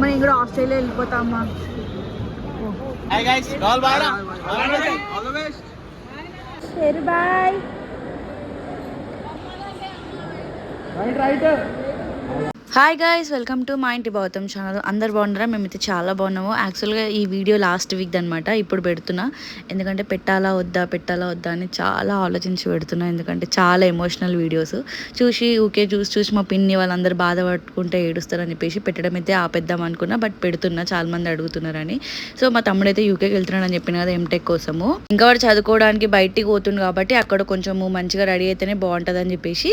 అమ్మ నేను కూడా ఆస్ట్రేలియా వెళ్ళిపోతా అమ్మా హాయ్ గైస్ ఆల్ బాయ్ సరే bye hi guys welcome to మా ఇంటి భౌతం ఛానల్ అందరు బాగున్నారా? మేమైతే చాలా బాగున్నాము. యాక్చువల్గా ఈ వీడియో లాస్ట్ వీక్ అనమాట ఇప్పుడు పెడుతున్నా. ఎందుకంటే పెట్టాలా వద్దా పెట్టాలా వద్దా అని చాలా ఆలోచించి పెడుతున్నా. ఎందుకంటే చాలా ఎమోషనల్ వీడియోస్ చూసి ఊకే చూసి చూసి మా పిన్ని వాళ్ళందరూ బాధపడుకుంటే ఏడుస్తారని చెప్పేసి పెట్టడం అయితే ఆపేద్దాం అనుకున్నా. బట్ పెడుతున్నా. చాలా మంది అడుగుతున్నారని. సో మా తమ్ముడు అయితే యూకేకి వెళ్తున్నాడని చెప్పిన కదా ఎంటెక్ కోసము. ఇంకా వాడు చదువుకోవడానికి బయటికి పోతుండు కాబట్టి అక్కడ కొంచెము మంచిగా రెడీ అయితేనే బాగుంటుంది అని చెప్పేసి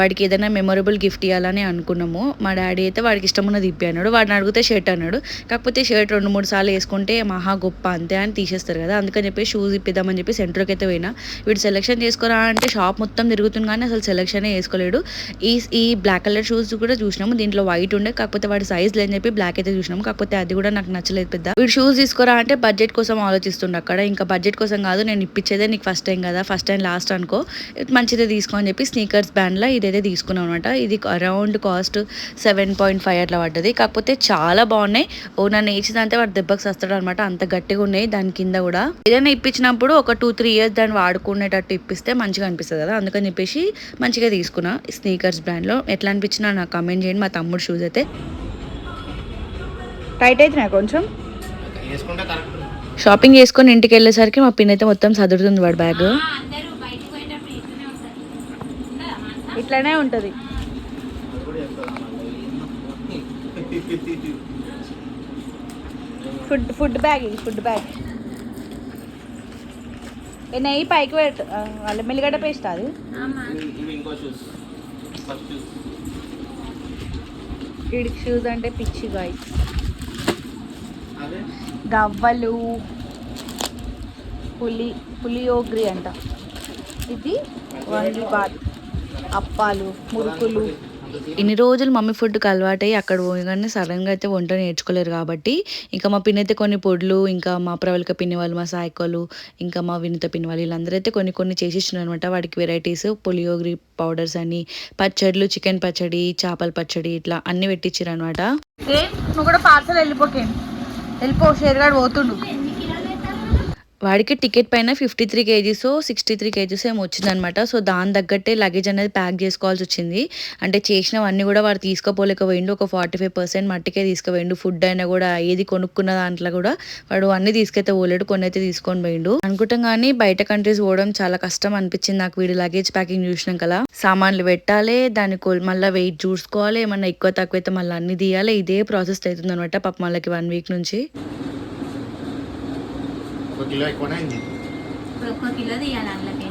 వాడికి ఏదైనా మెమొరబుల్ గిఫ్ట్ ఇవ్వాలని అనుకున్నాము. మా డాడీ అయితే వాడికి ఇష్టం ఉన్నది ఇప్పి అన్నాడు. వాడిని అడిగితే షర్ట్ అన్నాడు. కాకపోతే షర్ట్ రెండు మూడు సార్లు వేసుకుంటే మహా గొప్ప అంతే అని తీసేస్తారు కదా. అందుకని చెప్పి షూస్ ఇప్పిద్దామని చెప్పి సెంటర్కి అయితే పోయినా. వీడు సెలెక్షన్ చేసుకోరా అంటే షాప్ మొత్తం తిరుగుతుంది కానీ అసలు సెలెక్షనే వేసుకోలేడు. ఈ ఈ బ్లాక్ కలర్ షూస్ కూడా చూసినాము. దీంట్లో వైట్ ఉండే కాకపోతే వాడి సైజ్ లేని చెప్పి బ్లాక్ అయితే చూసినాము. కాకపోతే అది కూడా నాకు నచ్చలేదు పెద్ద. వీడు షూస్ తీసుకోరా అంటే బడ్జెట్ కోసం ఆలోచిస్తుండే అక్కడ. ఇంకా బడ్జెట్ కోసం కాదు నేను ఇప్పించేదే నీకు ఫస్ట్ టైం కదా. ఫస్ట్ టైం లాస్ట్ అనుకో. మంచిదే తీసుకో అని చెప్పి స్నీకర్స్ బ్యాండ్లో ఇదైతే తీసుకున్నాం అనమాట ఇది around cost seven point five అట్లా పడ్డది. కాకపోతే చాలా బాగున్నాయి. ఓ నన్ను వేసిందంటే వాడు దెబ్బకి వస్తాడు అనమాట అంత గట్టిగా ఉన్నాయి దాని కింద కూడా. ఏదైనా ఇప్పించినప్పుడు ఒక టూ త్రీ ఇయర్స్ దాన్ని వాడుకునేటట్టు ఇప్పిస్తే మంచిగా అనిపిస్తుంది కదా. అందుకని చెప్పేసి మంచిగా తీసుకున్నా స్నీకర్స్ బ్రాండ్లో. ఎట్లా అనిపించినా నాకు కమెంట్ చేయండి. మా తమ్ముడు షూస్ అయితే. టైట్ అవుతున్నాయి కొంచెం? వేసుకుంటే కరెక్ట్ షాపింగ్ చేసుకొని ఇంటికి వెళ్ళేసరికి మా పిన్ అయితే మొత్తం సదురుతుంది వాడు బ్యాగ్. ఇట్లానే ఉంటుంది. ఫుడ్ ఫుడ్ బ్యాగ్ ఇది ఫుడ్ బ్యాగ్ నెయ్యి పైకి పెట్టు అల్లం మెల్లిగడ్డ పేస్ట్ అది? ఇవి- ఇవి ఇంకో షూస్ ఫస్ట్ షూస్ వీడికి షూస్ అంటే పిచ్చి గాయ అదే. గవ్వలు పులి పులియోగ్రి అంట. ఇది వంగి బాత్ అప్పాలు మురుకులు. ఇన్ని రోజులు మమ్మీ ఫుడ్కి అలవాటై అక్కడ పోయగానే సడన్గా అయితే వంట నేర్చుకోలేరు కాబట్టి ఇంకా మా పిన్నైతే కొన్ని పొడులు ఇంకా మా ప్రవళిక పిన్ని వాళ్ళు మా సాయకోలు ఇంకా మా వినిత పిన్ని వాళ్ళు వీళ్ళందరూ అయితే కొన్ని కొన్ని చేసిచ్చిన అనమాట వాడికి వెరైటీస్ పులియోగ్రి పౌడర్స్ అని పచ్చడిలు చికెన్ పచ్చడి చేపల పచ్చడి ఇట్లా అన్ని పెట్టించారు అనమాట నువ్వు కూడా పార్సల్ వెళ్ళిపోకే వెళ్ళిపో షేర్గాడు పోతుండు. వాడికి టికెట్ పైన fifty three kgs sixty three kgs ఏమి వచ్చిందనమాట సో దాని తగ్గట్టే లగేజ్ అనేది ప్యాక్ చేసుకోవాల్సి వచ్చింది. అంటే చేసినవన్నీ కూడా వాడు తీసుకోపోలేకపోయిండు. ఒక ఫార్టీ ఫైవ్ పర్సెంట్ మట్టికే తీసుకుపోయిండు. ఫుడ్ అయినా కూడా ఏది కొనుక్కున్న దాంట్లో కూడా వాడు అన్ని తీసుకైతే పోలేడు కొన్ని అయితే తీసుకొని పోయిండు. అనుకుంటాం కానీ బయట కంట్రీస్ పోవడం చాలా కష్టం అనిపించింది నాకు వీడి లగేజ్ ప్యాకింగ్ చూసినాం కదా సామాన్లు పెట్టాలి దాని మళ్ళీ వెయిట్ చూసుకోవాలి ఏమన్నా ఎక్కువ తక్కువ అయితే మళ్ళీ అన్ని తీయాలి. ఇదే ప్రాసెస్ అవుతుంది అనమాట పాప మళ్ళీ వన్ వీక్ నుంచి. ఒక కిలో ఎక్కువనే అయింది ఒక్క కిలో తీయాలి అందులోకి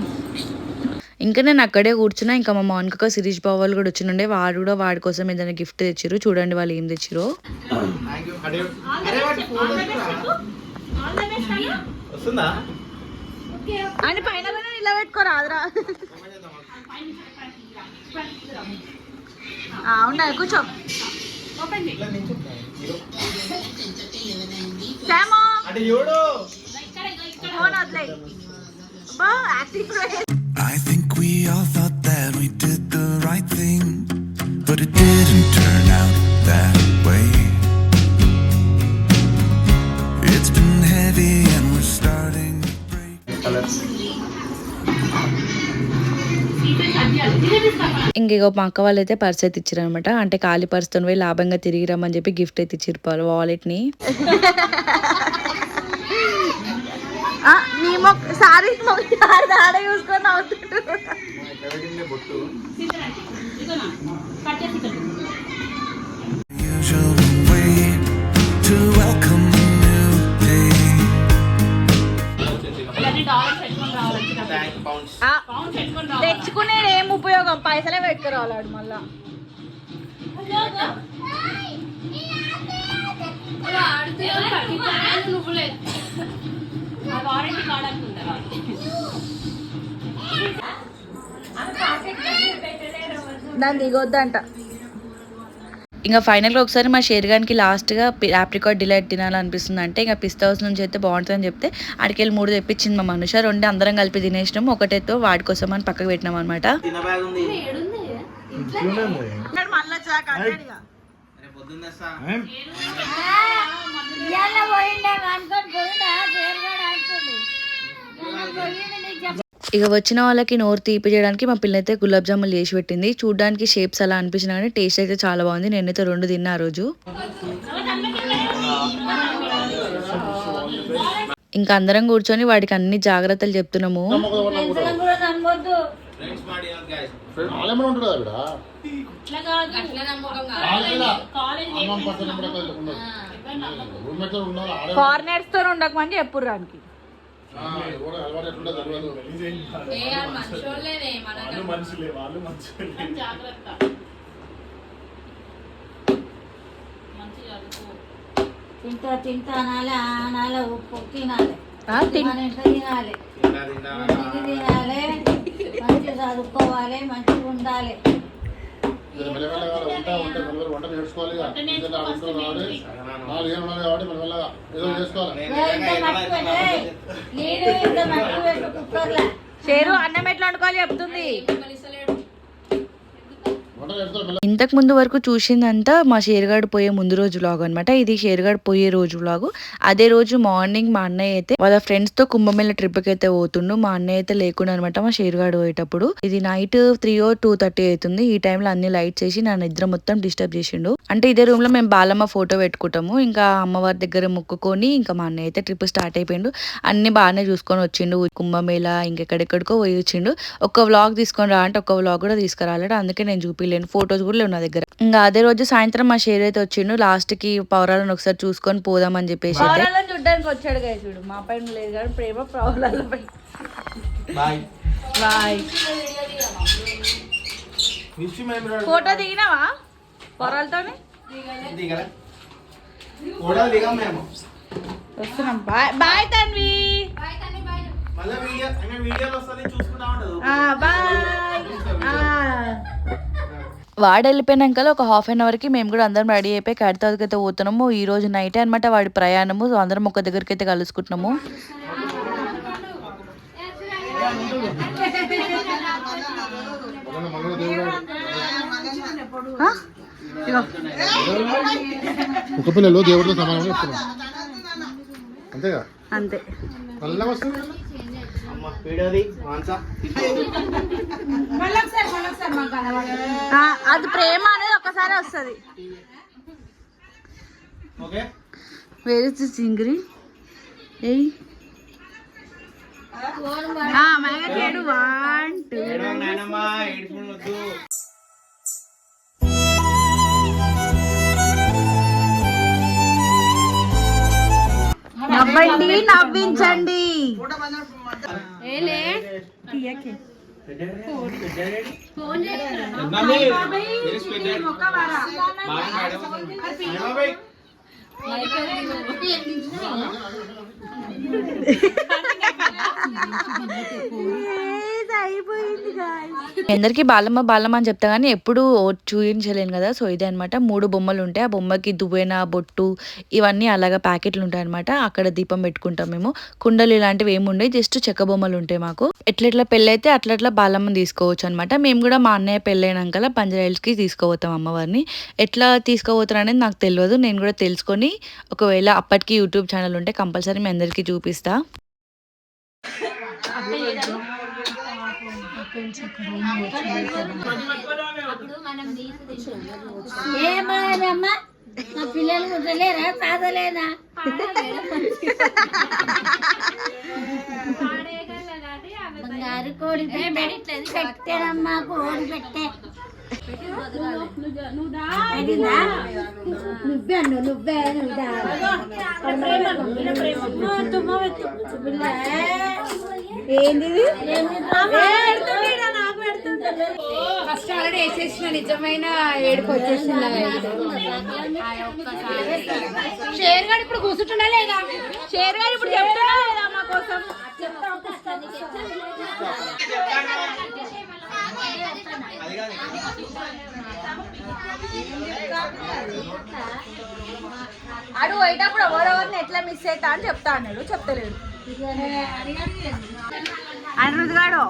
ఇంకా నేను అక్కడే కూర్చున్నా ఇంకా మా మౌనిక శిరీష్ బాబు వాళ్ళు కూడా వచ్చిండే వాడు కూడా వాడి కోసం ఏదైనా గిఫ్ట్ తెచ్చిరు చూడండి వాళ్ళు ఏం తెచ్చిరో అని పైన ఇలా పెట్టుకోరాదురా అవునా కూర్చో. అటు I think we all thought that we did the right thing, but it didn't turn out that way. It's been heavy and we're starting to break. Colours ఇంక ఇగో మా అక్క వాళ్ళు అయితే పర్స్ అయితే ఇచ్చారు అనమాట అంటే ఖాళీ పర్స్తో పోయి లాభంగా తిరిగి రమ్మని చెప్పి గిఫ్ట్ అయితే ఇచ్చిరు వాలెట్ని నీ మొక్క సారీ ఆడ చూసుకొని అవుతుంటు ఎక్కడ పెట్టిండే బొట్టు Usual way to welcome new day. Thank pounds తెచ్చుకునేది ఏం ఉపయోగం పైసలే పెట్టుకురావాలాడు మళ్ళా దాన్ని దిగొద్దంట. ఇంకా ఫైనల్గా ఒకసారి మా షేర్గానికి లాస్ట్గా ఆప్రికాట్ డిలైట్ తినాలనిపిస్తుంది. అంటే ఇంకా పిస్తా హౌస్ నుంచి అయితే బాగుంటుందని చెప్తే ఆడికెళ్ళి మూడు తెప్పించింది మా మనుష. రెండు అందరం కలిపి తినేసినాం ఒకటేతో వాడి కోసం అని పక్కకు పెట్టినాం అనమాట పోయిండే ఇక వచ్చిన వాళ్ళకి నోరు తీపి చేయడానికి మా పిల్ల అయితే గులాబ్ జాములు చేసి పెట్టింది. చూడడానికి షేప్స్ అలా అనిపించినా కానీ టేస్ట్ అయితే చాలా బాగుంది. నేనైతే రెండు తిన్నా ఆ రోజు. ఇంకా అందరం కూర్చొని వాడికి అన్ని జాగ్రత్తలు చెప్తున్నాము. ఫారినర్స్తో ఉండకమని చెప్పుర్రు తింటా తింటా అనాలి అనాలి ఉప్పు తినాలి. తినాలి తినాలి మంచిగా చదువుకోవాలి మంచిగా ఉండాలి. మెల్లమెల్లగా మెల్లమెల్ల వంట నేర్చుకోవాలి. రావాలి. నాలుగు ఏళ్ళు ఉన్నాయి కాబట్టి మెల్లమెల్లగా ఏదో చేసుకోవాలి. షేరు అన్నం ఎట్లా వండుకోవాలి చెప్తుంది? ఇంతకు ముందు వరకు చూసిందంతా మా షేర్గాడు పోయే ముందు రోజు వ్లాగ్ అనమాట ఇది షేర్గాడు పోయే రోజు వ్లాగ్ అదే రోజు మార్నింగ్ మా అన్నయ్య అయితే వాళ్ళ ఫ్రెండ్స్తో కుంభమేళ ట్రిప్కి అయితే పోతుండు. మా అన్నయ్య అయితే లేకుండా అనమాట మా షేర్గాడు పోయేటప్పుడు. ఇది night three o two thirty అవుతుంది. ఈ టైంలో అన్ని లైట్స్ వేసి నా నిద్ర మొత్తం డిస్టర్బ్ చేసిండు. అంటే ఇదే రూమ్లో మేము బాలమ్మ ఫోటో పెట్టుకుంటాము. ఇంకా అమ్మవారి దగ్గర మొక్కుకొని ఇంకా మా అన్నయ్య అయితే ట్రిప్ స్టార్ట్ అయిపోయిండు. అన్ని బాగానే చూసుకొని వచ్చిండు. కుంభమేళ ఇంకెక్కడెక్కడికో పోయి వచ్చిండు. ఒక వ్లాగ్ తీసుకొని రా అంటే ఒక వ్లాగ్ కూడా తీసుకురాలేడు. అందుకే నేను చూపిలేదు. చూపిలేను ఫొటోస్ కూడా లేవు నా దగ్గర. ఇంకా అదే రోజు సాయంత్రం మా షేర్ అయితే వచ్చిండు. లాస్ట్కి పౌరాలను ఒకసారి చూసుకొని పోదామని చెప్పేసి చూడ్డానికి వచ్చాడు కదా చూడు మా పైన లేదు కానీ ప్రేమ బాయ్. బాయ్. ఫోటో దిగినావా? పొరాలతోని? వస్తున్నాం. బాయ్. బాయ్ తన్వి. బాయ్ వాడు వెళ్ళిపోయినాక ఒక హాఫ్ అన్ అవర్కి మేము కూడా అందరం రెడీ అయిపోయి కడతాకి అయితే పోతున్నాము. ఈ రోజు నైట్ అన్నమాట వాడి ప్రయాణము. సో అందరం ఒక దగ్గరికి అయితే కలుసుకుంటున్నాము ఒక పిల్లలు దేవుడితో అంతేగా? అంతే. అది ప్రేమ అనేది ఒక్కసారి వస్తుంది. ఓకే? వేరే సింగిరి. ఏయ్. వన్ టూ నవ్వండి నవ్వించండి. నమ్మి అందరికీ బాలమ్మ బాలమ్మ అని చెప్తా కానీ ఎప్పుడు చూపించలేను కదా. సో ఇదే అనమాట మూడు బొమ్మలు ఉంటాయి. ఆ బొమ్మకి దువ్వెన బొట్టు ఇవన్నీ అలాగా ప్యాకెట్లు ఉంటాయి అనమాట అక్కడ దీపం పెట్టుకుంటాం మేము. కుండలు ఇలాంటివి ఏమి ఉండవు జస్ట్ చెక్క బొమ్మలు ఉంటాయి మాకు. ఎట్లెట్లా పెళ్ళైతే అట్లట్లా బాలమ్మని తీసుకోవచ్చు అనమాట మేము కూడా మా అన్నయ్య పెళ్ళైనాక పంజరాయిల్స్కి తీసుకోపోతాం అమ్మవారిని. ఎట్లా తీసుకోపోతారు అనేది నాకు తెలియదు నేను కూడా తెలుసుకొని ఒకవేళ అప్పటికి యూట్యూబ్ ఛానల్ ఉంటే కంపల్సరీ మీ అందరికీ చూపిస్తా. ఏమమ్మా నా పిల్లలు ఉండలేరా చదవలేనా బంగారు కోడి పెట్టేనమ్మా కోడి పెట్టే? నువ్వే అన్ను నువ్వే నువ్వే ఏంటిది? ఫస్ట్ ఆల్రెడీ వేసేసిన నిజమైన ఏడుపు షేర్ గారు ఇప్పుడు కూర్చుంటున్నా లేదా? షేర్ గారు ఇప్పుడు చెప్తున్నా లేదా మా కోసం? అడు పోయేటప్పుడు ఎవరెవరిని ఎట్లా మిస్ అవుతా అని చెప్తా అన్నాడు చెప్తలేడు అనిరుద్ గాడు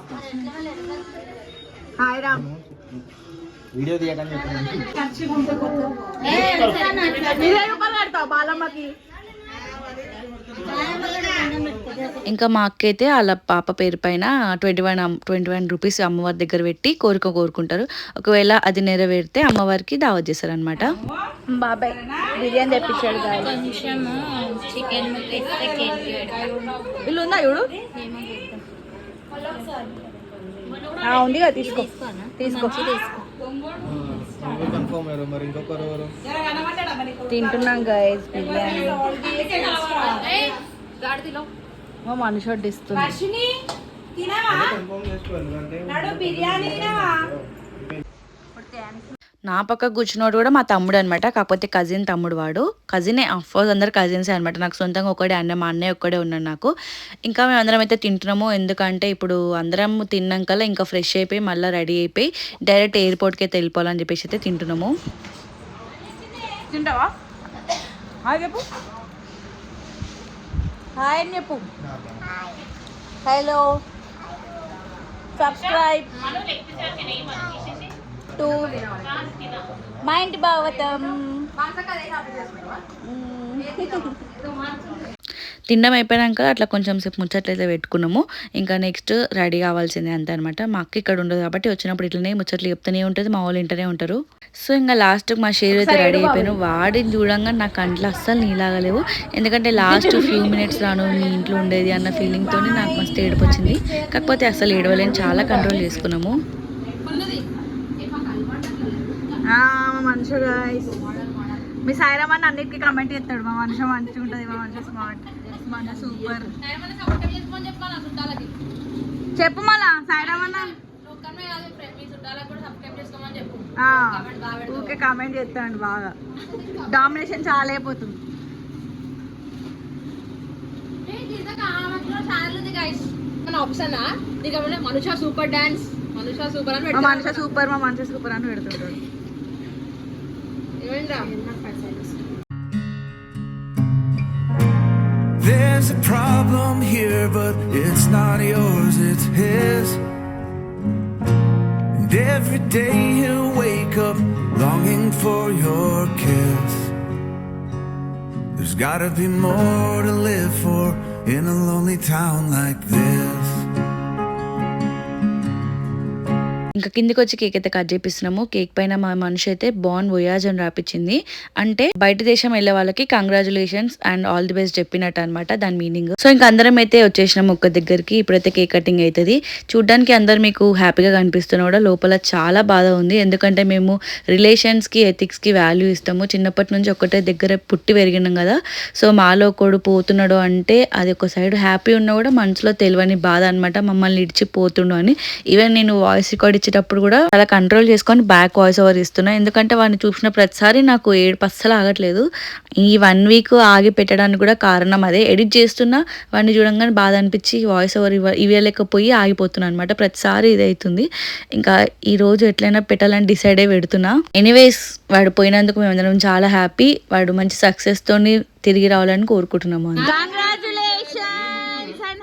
హాయ్ రామ్. వీడియో తీయకని ఇరవై రూపాయలు కడతావు బాలమ్మకి. ఇంకా మా అక్క అయితే వాళ్ళ పాప పేరు పైన twenty one twenty one rupees అమ్మవారి దగ్గర పెట్టి కోరిక కోరుకుంటారు. ఒకవేళ అది నెరవేరితే అమ్మవారికి దావత్ చేస్తారనమాట బాబాయ్ బిర్యానీ తెప్పించాడు ఇల్లు ఉందా చూడు? ఉంది కదా తీసుకో. తీసుకో. తింటున్నాం గైస్ బిర్యానీ. మా మనిషి వడ్డిస్తుంది కన్ఫర్మ్ చేసుకోవాలి అంటే నా పక్క కూర్చున్నోడు కూడా మా తమ్ముడు అనమాట కాకపోతే కజిన్ తమ్ముడు వాడు. కజినే అఫ్కోర్స్ అందరు కజిన్సే అనమాట నాకు సొంతంగా ఒకడే అన్న మా అన్నయ్య ఒక్కడే ఉన్నాడు నాకు. ఇంకా మేము అందరం అయితే తింటున్నాము. ఎందుకంటే ఇప్పుడు అందరం తిన్నాకల్లా ఇంకా ఫ్రెష్ అయిపోయి మళ్ళీ రెడీ అయిపోయి డైరెక్ట్ ఎయిర్పోర్ట్కి అయితే వెళ్ళిపోవాలని చెప్పేసి అయితే తింటున్నాము. తింటావా? హాయ్ చెప్పు. హాయ్ అని చెప్పు. హలో సబ్స్క్రైబ్ టు మా ఇంటి భావతం తినడం అయిపోయాక అట్లా కొంచెం సేపు ముచ్చట్లయితే పెట్టుకున్నాము. ఇంకా నెక్స్ట్ రెడీ కావాల్సిందే అంత అనమాట మా అక్క ఇక్కడ ఉండదు కాబట్టి వచ్చినప్పుడు ఇట్లనే ముచ్చట్లు చెప్తూనే ఉంటుంది మా వాళ్ళు ఇంటనే ఉంటారు. సో ఇంకా లాస్ట్ మా షేర్ అయితే రెడీ అయిపోయాను. వాడిని చూడంగా నా కంట్లో అస్సలు నీలాగలేవు ఎందుకంటే లాస్ట్ ఫ్యూ మినిట్స్ రాను మీ ఇంట్లో ఉండేది అన్న ఫీలింగ్తో నాకు మస్తు ఏడుపు వచ్చింది. కాకపోతే అస్సలు ఏడవలేని చాలా కంట్రోల్ చేసుకున్నాము. మనిషి గాయస్ మీ సాయిరామ్ అని అన్నిటికీ కమెంట్ చేస్తాడు. మా మనిషి మంచిగా ఉంటుంది మా మనిషి స్మార్ట్ మన సూపర్ చెప్పు మళ్ళా సాయిరామ్ అన్న ఆ, ఊరికే కామెంట్ చేస్తాడు బాగా. డామినేషన్ చాలా అయిపోతుంది. ఆప్షన్ మనుష సూపర్ డాన్స్ మనుష సూపర్ అని మా మనిషి సూపర్ మా మనిషి సూపర్ అని పెడుతుంటాడు. There's a problem here, but it's not yours, it's his. And every day he'll wake up longing for your kiss. There's gotta be more to live for in a lonely town like this. ఇంకా కిందికి వచ్చి cake అయితే cut చేపిస్తున్నాము. Cake పైన మా మనిషి అయితే బాన్ వొయాజ్ అని రాపించింది అంటే బయట దేశం వెళ్ళే వాళ్ళకి congratulations and all the best చెప్పినట్టు అనమాట దాని మీనింగ్ సో ఇంకా అందరం అయితే వచ్చేసినాము ఒక్క దగ్గరికి. ఇప్పుడైతే కేక్ కటింగ్ అవుతుంది చూడ్డానికి అందరు మీకు హ్యాపీగా కనిపిస్తున్నా కూడా లోపల చాలా బాధ ఉంది. ఎందుకంటే మేము రిలేషన్స్కి ఎథిక్స్కి వాల్యూ ఇస్తాము. చిన్నప్పటి నుంచి ఒకటే దగ్గర పుట్టి పెరిగినాం కదా. సో మాలో కొడు పోతున్నాడు అంటే అది ఒక సైడ్ హ్యాపీ ఉన్నా కూడా మనసులో తెలియని బాధ అనమాట మమ్మల్ని ఇడిచిపోతుండు అని. ఈవెన్ నేను వాయిస్ రికార్డ్ ఇచ్చేటప్పుడు కూడా చాలా కంట్రోల్ చేసుకొని బ్యాక్ వాయిస్ ఓవర్ ఇస్తున్నా. ఎందుకంటే వాడిని చూసిన ప్రతిసారి నాకు ఏడు అస్సలు ఆగట్లేదు. ఈ వన్ వీక్ ఆగి పెట్టడానికి కూడా కారణం అదే. ఎడిట్ చేస్తున్నా వాడిని చూడంగానే బాధ అనిపించి వాయిస్ ఓవర్ ఇవ్వ ఇవ్వలేకపోయి ఆగిపోతున్నా అనమాట ప్రతిసారి ఇది అవుతుంది. ఇంకా ఈ రోజు ఎట్లయినా పెట్టాలని డిసైడ్ అయి పెడుతున్నా. ఎనీవేస్ వాడు పోయినందుకు మేమందరం చాలా హ్యాపీ వాడు మంచి సక్సెస్ తోని తిరిగి రావాలని కోరుకుంటున్నాము అంతే.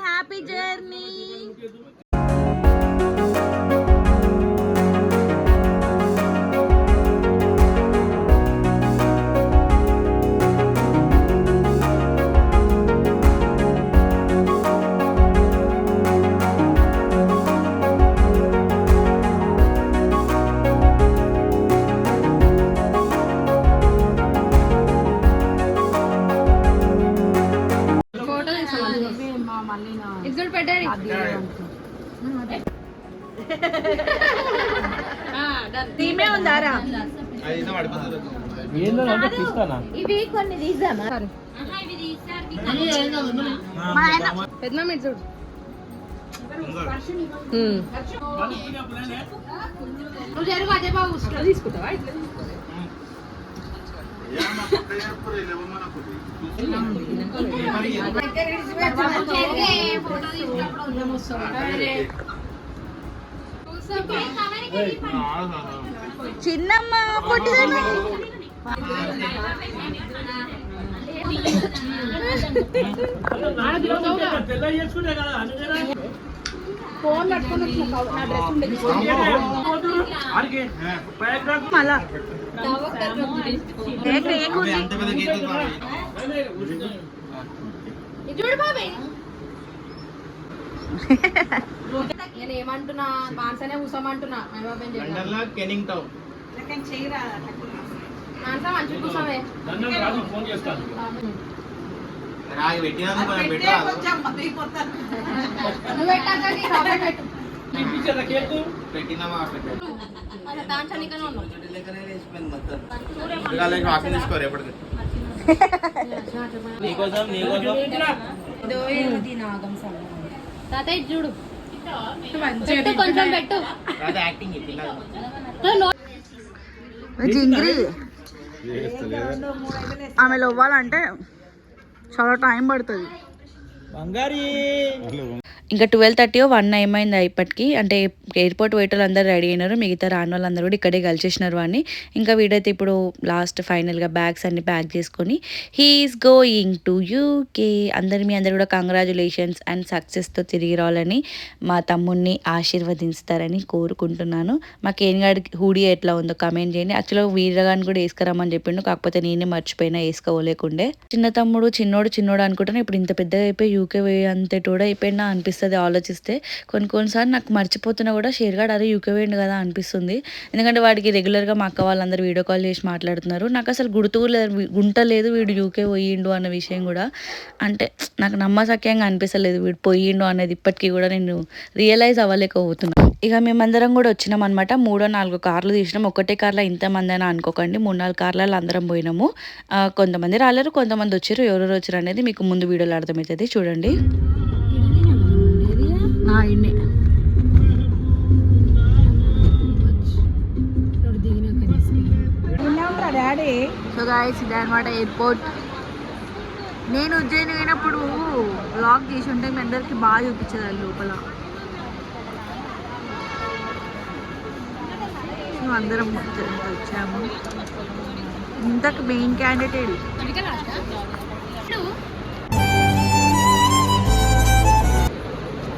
హ్యాపీ పెద్ద మీరు చూడు. నువ్వు జరుగు అదే బాబు ఇట్లా తీసుకుంటావా? ఇట్లా చిన్నమ్మ పొట్టిదమ్మ మళ్ళా చూడు బాబే నేను ఏమంటున్నా మాన్సనే కూసోమంటున్నా కెనింగ్ టౌన్ రాగి పెట్టినందుకు మనం పెట్టాలి నువ్వు పెట్టాక నీ చాక్లెట్ పెట్టు. పెట్టినామా పెట్టాలి వాకింగ్ తీసుకోరు ఎప్పటికి. నీకోసం నీకోసం. తాతయ్య చూడు. పెట్టు కొంచెం పెట్టు. అది యాక్టింగ్ తిన్నది నువ్వు నో- జింగిరి. ఆమె ఇవ్వాలంటే చాలా టైం పడుతుంది. ఇంకా ట్వెల్వ్ థర్టీ వన్ ఏమైంది ఇప్పటికి? అంటే ఎయిర్పోర్ట్ వెయిటర్లు అందరూ రెడీ అయినారు. మిగతా రాని వాళ్ళందరూ కూడా ఇక్కడే కలిసేసినారు వాడిని. ఇంకా వీడైతే ఇప్పుడు లాస్ట్ ఫైనల్గా బ్యాగ్స్ అన్ని ప్యాక్ చేసుకొని హీఈస్ గోయింగ్ టు యూకే అందరి మీ అందరు కూడా కంగ్రాచులేషన్స్ అండ్ సక్సెస్తో తిరిగి రావాలని మా తమ్ముడిని ఆశీర్వదిస్తారని కోరుకుంటున్నాను. మా కేన్గాడి హూడీ ఎట్లా ఉందో కమెంట్ చేయండి. యాక్చువల్గా వీరగాని కూడా వేసుకురమ్మని చెప్పిండు. కాకపోతే నేనే మర్చిపోయినా వేసుకోలేకుండే. చిన్న తమ్ముడు చిన్నోడు చిన్నోడు అనుకుంటాను. ఇప్పుడు ఇంత పెద్దగా అయిపోయి యూకే అంతటి కూడా అయిపోయినా అనిపిస్తుంది. ఆలోచిస్తే. కొన్ని కొన్నిసార్లు నాకు మర్చిపోతున్నా కూడా షేర్గాడ్ అరే యూకే పోయిండు కదా అనిపిస్తుంది. ఎందుకంటే వాడికి రెగ్యులర్గా మా అక్క వాళ్ళందరూ వీడియో కాల్ చేసి మాట్లాడుతున్నారు. నాకు అసలు గుర్తు లేదు గుంటలేదు వీడు యూకే పోయిండు అన్న విషయం కూడా. అంటే నాకు నమ్మసక్యంగా అనిపిస్తలేదు వీడు పోయిండు అనేది ఇప్పటికీ కూడా నేను రియలైజ్ అవ్వలేకపోతున్నాను ఇక మేమందరం కూడా వచ్చినాం అనమాట మూడో నాలుగో కార్లు తీసినాం. ఒకటే కార్లో ఇంతమంది అని అనుకోకండి. మూడు నాలుగు కార్లలో అందరం పోయినాము. కొంతమంది రాలేరు కొంతమంది వచ్చారు. ఎవరెవరు వచ్చారు అనేది మీకు ముందు వీడియోలో అర్థమవుతుంది. చూడండి. డాడీ సో గాయస్ ఇదే అనమాట ఎయిర్పోర్ట్ నేను ఉజ్జయిని అయినప్పుడు బ్లాగ్ చేసి ఉంటే మీ అందరికి బాగా చూపించేది అది లోపల అందరం వచ్చాము. ఇంతకు మెయిన్ క్యాండిడేట్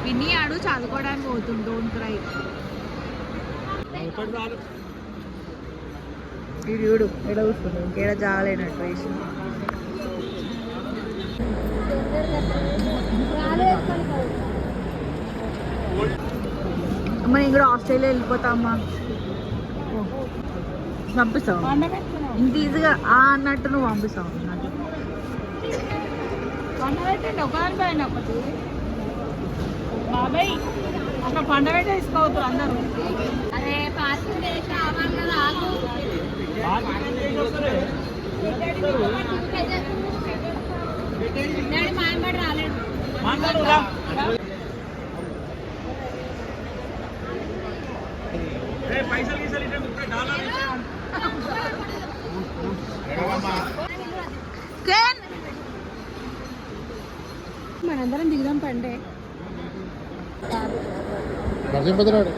విని ఆడు చదువుకోవడానికి పోతుండు డోంట్ క్రై వీడు చూడు ఎడ కూర్చుండు ఇంకేడ జాగలేనట్టు వేసి. అమ్మ నేను కూడా ఆస్ట్రేలియా వెళ్ళిపోతామ్మా పంపిస్తావు? ఇంత ఈజీగా ఆ అన్నట్టు నువ్వు పంపిస్తావు? నాకు బాబాయ్ అక్కడ పండ పెట్టే తీసుకోవద్దు అందరూ. అరే పార్కింగ్ మాయబడి రాలేడు కేన్ మనందరం దిగుదాం పండే. పెద్దరాడు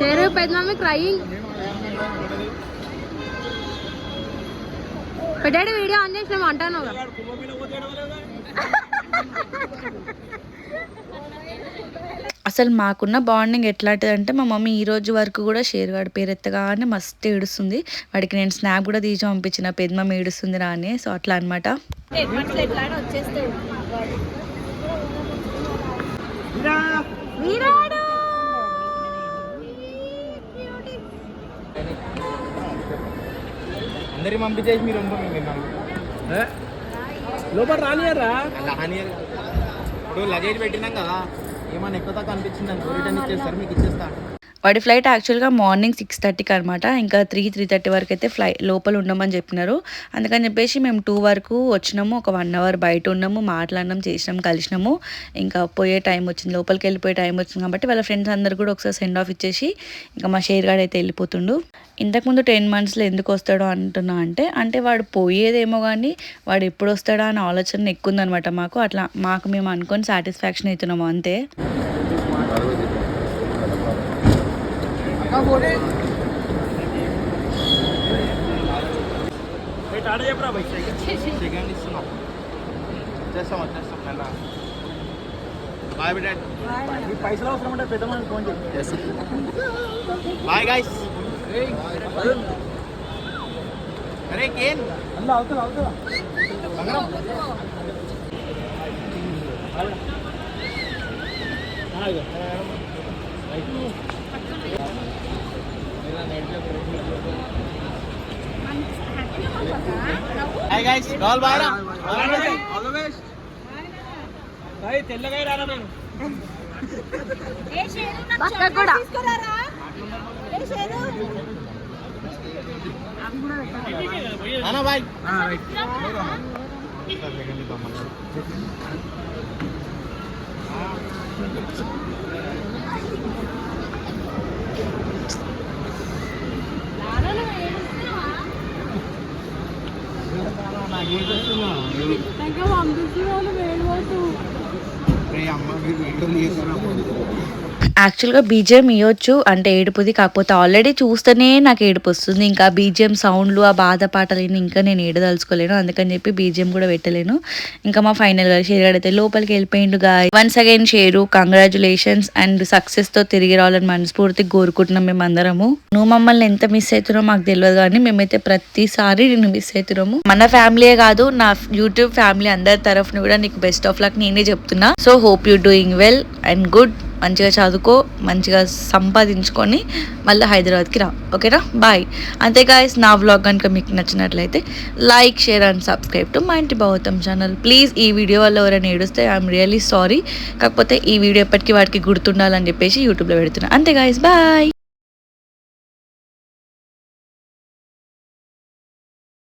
పేరు పెద్ద mummy crying daddy video on చేసినాం అంటాను. అసలు మాకున్న బాండింగ్ ఎట్లాంటిది అంటే మా మమ్మీ ఈ రోజు వరకు కూడా షేర్గాడి పేరు ఎత్తగానే మస్తు ఏడుస్తుంది. వాడికి నేను స్నాప్ కూడా తీసి పంపించిన పెద్ద మమ్మీ ఏడుస్తుంది రా అని. సో అట్లా అనమాట పంపించేసి మీరు లోపల రానియరా? రానియర్. ఇప్పుడు లగేజ్ పెట్టినాం కదా. ఏమన్నా ఎక్కువ తక్కువ అనిపించింది అనుకో. రిటర్న్ ఇచ్చేస్తారు మీకు ఇచ్చేస్తా వాడి ఫ్లైట్ యాక్చువల్గా మార్నింగ్ సిక్స్ థర్టీకి అనమాట ఇంకా త్రీ త్రీ థర్టీ వరకు అయితే ఫ్లై లోపల ఉండమని చెప్పినారు. అందుకని చెప్పేసి మేము టూ వరకు వచ్చినాము. ఒక వన్ అవర్ బయట ఉన్నాము మాట్లాడినాం చేసినాం కలిసినాము. ఇంకా పోయే టైం వచ్చింది. లోపలికి వెళ్ళిపోయే టైం వచ్చింది కాబట్టి వాళ్ళ ఫ్రెండ్స్ అందరు కూడా ఒకసారి సెండ్ ఆఫ్ ఇచ్చేసి ఇంకా మా షేర్ గాడు అయితే వెళ్ళిపోతుండు. ఇంతకుముందు టెన్ మంత్స్లో ఎందుకు వస్తాడో అంటున్నా అంటే అంటే వాడు పోయేదేమో కానీ వాడు ఎప్పుడు వస్తాడా అనే ఆలోచన ఎక్కువ ఉందనమాట మాకు. అట్లా మాకు మేము అనుకొని సాటిస్ఫాక్షన్ అవుతున్నాము అంతే. సెకండ్ ఇస్తున్నాం వచ్చేస్తాం వచ్చేస్తాం మెల్ల బాయ్ బిడ్డ పైసలు అవసరం ఉంటే పెద్ద మనకి ఫోన్ చేసి బాయ్ గైస్ అరే కేన్ అల్ల అవుతుంది అవుతుందా బంగారం హాయ్ గైస్ కాల్ బాయ్ రా ఆల్ ది బెస్ట్ బాయ్ తెల్లగా రారా నేను పక్కకు కూడా అన్న బాయ్ అమ్మ మీరు వీడియో తీసుకున్నప్పుడు యాక్చువల్గా బీజిఎం ఇవ్వచ్చు అంటే ఏడుపుది కాకపోతే ఆల్రెడీ చూస్తేనే నాకు ఏడుపు వస్తుంది. ఇంకా బీజిఎం సౌండ్లు ఆ బాధ పాటలు ఇంకా నేను ఏడదలుచుకోలేను. అందుకని చెప్పి బీజిఎం కూడా పెట్టలేను. ఇంకా మా ఫైనల్గా షేర్ అయితే లోపలికి వెళ్ళిపోయిండు గా once again Sheru congratulations and సక్సెస్తో తిరిగి రావాలని మనస్ఫూర్తిగా కోరుకుంటున్నాం మేము అందరము నువ్వు మమ్మల్ని ఎంత మిస్ అవుతున్నావు మాకు తెలియదు కానీ మేమైతే ప్రతిసారి నేను మిస్ అవుతున్నాము మన ఫ్యామిలీయే కాదు నా యూట్యూబ్ ఫ్యామిలీ అందరి తరఫున కూడా నీకు బెస్ట్ ఆఫ్ లక్ నేనే చెప్తున్నా. So hope you doing well and good మంచిగా చదువుకో మంచిగా సంపాదించుకొని మళ్ళీ హైదరాబాద్కి రా. ఓకేనా? బాయ్ అంతే గాయస్ నా వ్లాగ్ కనుక మీకు నచ్చినట్లయితే like share and subscribe to మా ఇంటి భౌతం ఛానల్ ప్లీజ్ ఈ వీడియో వల్ల ఎవరైనా ఏడుస్తే ఐఎమ్ రియల్లీ సారీ కాకపోతే ఈ వీడియో ఎప్పటికీ వాటికి గుర్తుండాలని చెప్పేసి యూట్యూబ్లో పెడుతున్నాను అంతే గాయస్ బాయ్